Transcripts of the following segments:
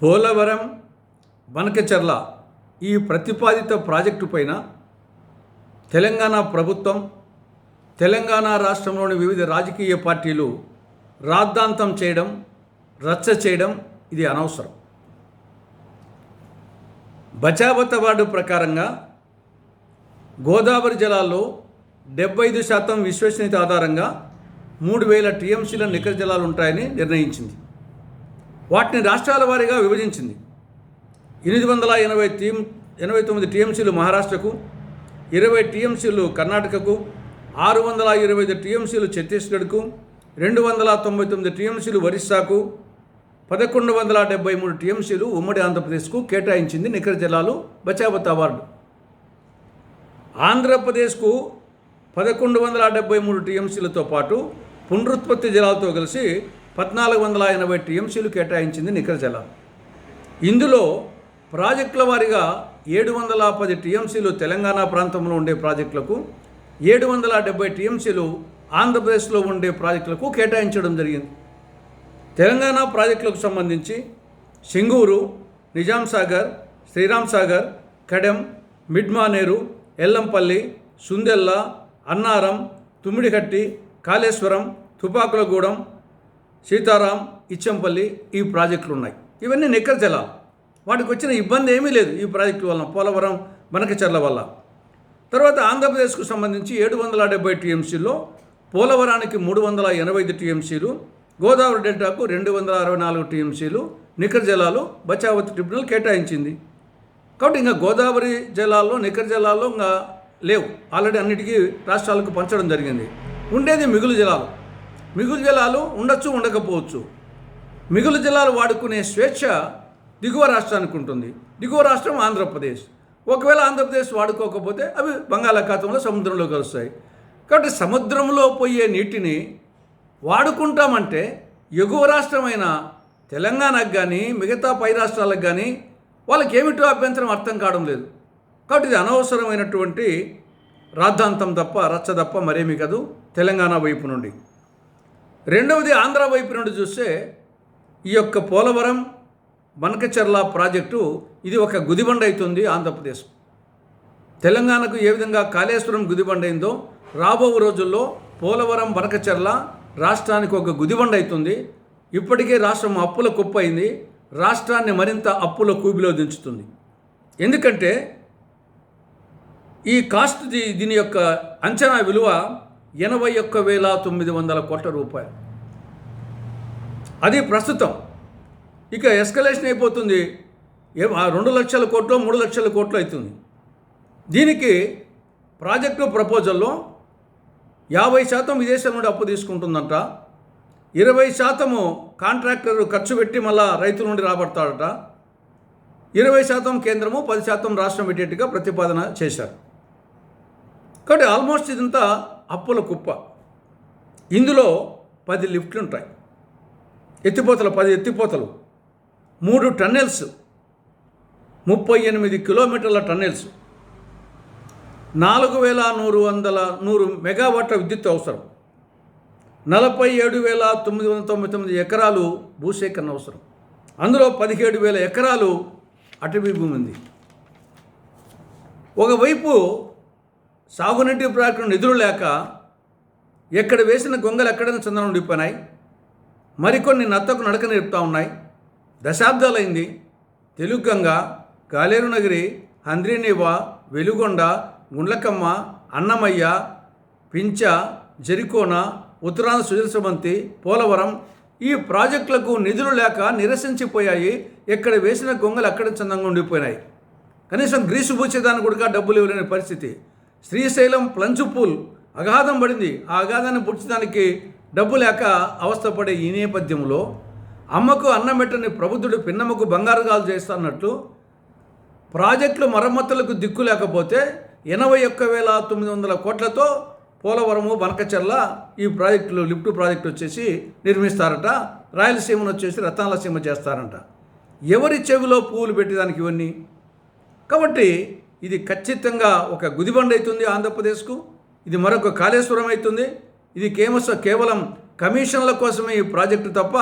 పోలవరం బనకచెర్ల ఈ ప్రతిపాదిత ప్రాజెక్టు పైన తెలంగాణ ప్రభుత్వం తెలంగాణ రాష్ట్రంలోని వివిధ రాజకీయ పార్టీలు రాద్ధాంతం చేయడం రచ్చ చేయడం ఇది అనవసరం. బచావత వార్డు ప్రకారంగా గోదావరి జలాల్లో డెబ్బై ఐదు శాతం విశ్వసనీయత ఆధారంగా మూడు వేల టీఎంసీల నికర జలాలు ఉంటాయని నిర్ణయించింది. వాటిని రాష్ట్రాల వారీగా విభజించింది. ఎనిమిది వందల ఎనభై టీఎం ఎనభై తొమ్మిది టీఎంసీలు మహారాష్ట్రకు ఇరవై టీఎంసీలు కర్ణాటకకు ఆరు వందల ఇరవై ఐదు టీఎంసీలు ఛత్తీస్గఢ్కు రెండు వందల తొంభై తొమ్మిది టీఎంసీలు ఒరిస్సాకు పదకొండు వందల డెబ్బై మూడు టీఎంసీలు ఉమ్మడి ఆంధ్రప్రదేశ్కు కేటాయించింది నికర జిల్లాలు బచావత్ అవార్డు. ఆంధ్రప్రదేశ్కు పదకొండు వందల డెబ్బై మూడు టీఎంసీలతో పాటు పునరుత్పత్తి జలాలతో కలిసి పద్నాలుగు వందల ఎనభై టీఎంసీలు కేటాయించింది నికర జలాలు. ఇందులో ప్రాజెక్టుల వారీగా ఏడు వందల పది టీఎంసీలు తెలంగాణ ప్రాంతంలో ఉండే ప్రాజెక్టులకు ఏడు వందల డెబ్బై టీఎంసీలు ఆంధ్రప్రదేశ్లో ఉండే ప్రాజెక్టులకు కేటాయించడం జరిగింది. తెలంగాణ ప్రాజెక్టులకు సంబంధించి సింగూరు నిజాం సాగర్ శ్రీరామ్ సాగర్ కడెం మిడ్మానేరు ఎల్లంపల్లి సుందెల్ల అన్నారం తుమ్మిడిహట్టి కాళేశ్వరం తుపాకులగూడెం సీతారాం ఇచ్చంపల్లి ఈ ప్రాజెక్టులు ఉన్నాయి ఇవన్నీ నిక్కర జలాలు వాటికి వచ్చిన ఇబ్బంది ఏమీ లేదు ఈ ప్రాజెక్టు వలన పోలవరం బనకచెర్ల వల్ల. తర్వాత ఆంధ్రప్రదేశ్కు సంబంధించి ఏడు వందల డెబ్బై టీఎంసీలో పోలవరానికి మూడు వందల ఎనభై ఐదు టీఎంసీలు గోదావరి డెల్టాకు రెండు వందల అరవై నాలుగు టీఎంసీలు నికర జలాలు బచావతి ట్రిబ్యునల్ కేటాయించింది. కాబట్టి ఇంకా గోదావరి జలాల్లో నికర జలాల్లో ఇంకా లేవు. ఆల్రెడీ అన్నిటికీ రాష్ట్రాలకు పంచడం జరిగింది. ఉండేది మిగులు జలాలు. మిగులు జలాలు ఉండొచ్చు ఉండకపోవచ్చు. మిగులు జలాలు వాడుకునే స్వేచ్ఛ దిగువ రాష్ట్రానికి ఉంటుంది. దిగువ రాష్ట్రం ఆంధ్రప్రదేశ్. ఒకవేళ ఆంధ్రప్రదేశ్ వాడుకోకపోతే అవి బంగాళాఖాతంలో సముద్రంలో కలుస్తాయి. కాబట్టి సముద్రంలో పోయే నీటిని వాడుకుంటామంటే ఎగువ రాష్ట్రమైన తెలంగాణకు కానీ మిగతా పై రాష్ట్రాలకు కానీ వాళ్ళకి ఏమిటో అభ్యంతరం అర్థం కావడం లేదు. కాబట్టి ఇది అనవసరమైనటువంటి రాద్ధాంతం తప్ప రచ్చ తప్ప మరేమీ కాదు. తెలంగాణ వైపు నుండి. రెండవది ఆంధ్ర వైపు నుండి చూస్తే ఈ యొక్క పోలవరం బనకచెర్ల ప్రాజెక్టు ఇది ఒక గుదిబండ అవుతుంది ఆంధ్రప్రదేశ్. తెలంగాణకు ఏ విధంగా కాళేశ్వరం గుదిబండ అయిందో రాబో రోజుల్లో పోలవరం బనకచెర్ల రాష్ట్రానికి ఒక గుదిబండ అవుతుంది. ఇప్పటికే రాష్ట్రం అప్పుల కుప్పైంది రాష్ట్రాన్ని మరింత అప్పుల కూబిలో దించుతుంది. ఎందుకంటే ఈ కాస్ట్ దీని యొక్క అంచనా విలువ ఎనభై ఒక్క వేల తొమ్మిది వందల కోట్ల రూపాయలు. అది ప్రస్తుతం. ఇక ఎస్కలేషన్ అయిపోతుంది. ఆ రెండు లక్షల కోట్లు మూడు లక్షల కోట్లు అవుతుంది. దీనికి ప్రాజెక్టు ప్రపోజల్లో యాభై శాతం విదేశాల నుండి అప్పు తీసుకుంటుందంట. ఇరవై శాతము కాంట్రాక్టర్ ఖర్చు పెట్టి మళ్ళా రైతుల నుండి రాబడతాడట. ఇరవై శాతం కేంద్రము పది శాతం రాష్ట్రం పెట్టేట్టుగా ప్రతిపాదన చేశారు. కాబట్టి ఆల్మోస్ట్ ఇదంతా అప్పుల కుప్ప. ఇందులో పది లిఫ్ట్లు ఉంటాయి ఎత్తిపోతలు పది ఎత్తిపోతలు. మూడు టన్నెల్స్. ముప్పై ఎనిమిది కిలోమీటర్ల టన్నెల్స్. నాలుగు వేల నూరు వందల నూరు మెగావాట్ల విద్యుత్ అవసరం. నలభై ఏడు వేల తొమ్మిది వందల తొంభై తొమ్మిది ఎకరాలు భూసేకరణ అవసరం. అందులో పదిహేడు వేల ఎకరాలు అటవీ భూమి ఉంది. ఒకవైపు సాగునీటి ప్రాజెక్టు నిధులు లేక ఎక్కడ వేసిన గొంగలు ఎక్కడైనా చందనం ఉండిపోయినాయి మరికొన్ని నత్తకు నడక నేర్పుతూ ఉన్నాయి. దశాబ్దాలైంది. తెలుగు గంగ గాలేరు నగిరి వెలుగొండ గుండ్లకమ్మ అన్నమయ్య పించ జరికోన ఉత్తరాంధ్ర సుజలసమంతి పోలవరం ఈ ప్రాజెక్టులకు నిధులు లేక నిరసించిపోయాయి. ఎక్కడ వేసిన గొంగలు అక్కడ చందంగా ఉండిపోయినాయి. కనీసం గ్రీసు పూచేదానికి కూడా డబ్బులు ఇవ్వలేని పరిస్థితి. శ్రీశైలం ప్లంచు పూల్ అగాధం పడింది. ఆ అగాధాన్ని పుడ్చడానికి డబ్బు లేక అవస్థపడే ఈ నేపథ్యంలో అమ్మకు అన్నం పెట్టని ప్రబుద్ధుడు పిన్నమ్మకు బంగారుగాలు చేస్తున్నట్లు ప్రాజెక్టులు మరమ్మతులకు దిక్కు లేకపోతే ఎనభై ఒక్క వేల తొమ్మిది వందల కోట్లతో పోలవరము బనకచెర్ల ఈ ప్రాజెక్టులు లిఫ్ట్ ప్రాజెక్టు వచ్చేసి నిర్మిస్తారట. రాయలసీమను వచ్చేసి రత్నాలసీమ చేస్తారంట. ఎవరి చెవిలో పువ్వులు పెట్టేదానికి ఇవన్నీ? కాబట్టి ఇది ఖచ్చితంగా ఒక గుదిబండ అవుతుంది ఆంధ్రప్రదేశ్కు. ఇది మరొక కాళేశ్వరం అవుతుంది. ఇది కేమస కేవలం కమిషన్ల కోసమే ఈ ప్రాజెక్టు తప్ప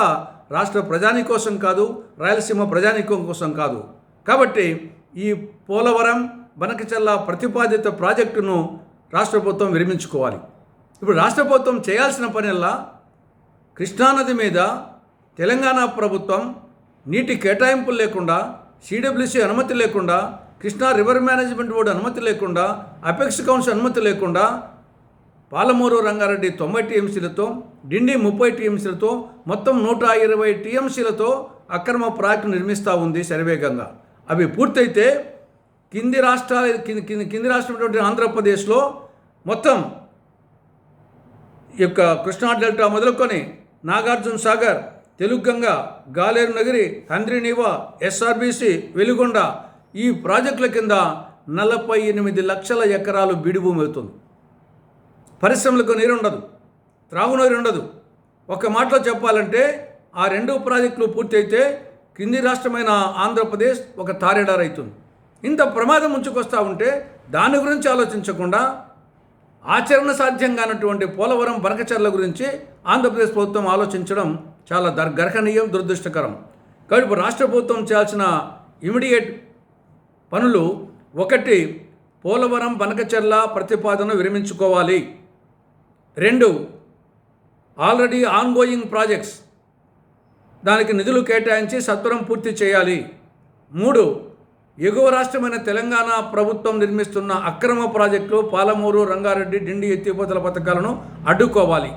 రాష్ట్ర ప్రజాని కోసం కాదు రాయలసీమ ప్రజానీకం కోసం కాదు. కాబట్టి ఈ పోలవరం బనకచల్ల ప్రతిపాదిత ప్రాజెక్టును రాష్ట్ర ప్రభుత్వం విరమించుకోవాలి. ఇప్పుడు రాష్ట్ర ప్రభుత్వం చేయాల్సిన పనిల్లా కృష్ణానది మీద తెలంగాణ ప్రభుత్వం నీటి కేటాయింపులు లేకుండా సిడబ్ల్యూసి అనుమతి లేకుండా కృష్ణా రివర్ మేనేజ్మెంట్ బోర్డు అనుమతి లేకుండా అపెక్స్ కౌన్సిల్ అనుమతి లేకుండా పాలమూరు రంగారెడ్డి తొంభై టీఎంసీలతో డిండి ముప్పై టీఎంసీలతో మొత్తం నూట ఇరవై టీఎంసీలతో అక్రమ ప్రాజెక్టు నిర్మిస్తూ ఉంది శరవేగంగా. అవి పూర్తయితే కింది రాష్ట్రాల కింది కింది కింది రాష్ట్రం ఆంధ్రప్రదేశ్లో మొత్తం ఈ యొక్క కృష్ణా డెల్టా మొదలుకొని నాగార్జున సాగర్ తెలుగు గంగ గాలేరు నగిరి హంద్రినీవా ఎస్ఆర్బీసీ వెలుగొండ ఈ ప్రాజెక్టుల కింద నలభై ఎనిమిది లక్షల ఎకరాలు బీడిభూమి అవుతుంది. పరిశ్రమలకు నీరు ఉండదు త్రాగునీరు ఉండదు. ఒక మాటలో చెప్పాలంటే ఆ రెండు ప్రాజెక్టులు పూర్తయితే కింది రాష్ట్రమైన ఆంధ్రప్రదేశ్ ఒక తారేడారైతుంది ఇంత ప్రమాదం ఉంచుకొస్తా ఉంటే దాని గురించి ఆలోచించకుండా ఆచరణ సాధ్యం కానటువంటి పోలవరం బనకచర్ల గురించి ఆంధ్రప్రదేశ్ ప్రభుత్వం ఆలోచించడం చాలా దర్ గర్హనీయం దురదృష్టకరం. కాబట్టి ఇప్పుడు రాష్ట్ర ప్రభుత్వం చేయాల్సిన ఇమీడియట్ పనులు ఒకటి పోలవరం బనకచెర్ల ప్రతిపాదన విరమించుకోవాలి. రెండు ఆల్రెడీ ఆన్గోయింగ్ ప్రాజెక్ట్స్. దానికి నిధులు కేటాయించి సత్వరం పూర్తి చేయాలి. మూడు ఎగువ రాష్ట్రమైన తెలంగాణ ప్రభుత్వం నిర్మిస్తున్న అక్రమ ప్రాజెక్టులు పాలమూరు రంగారెడ్డి డిండి ఎత్తిపోతల పథకాలను అడ్డుకోవాలి.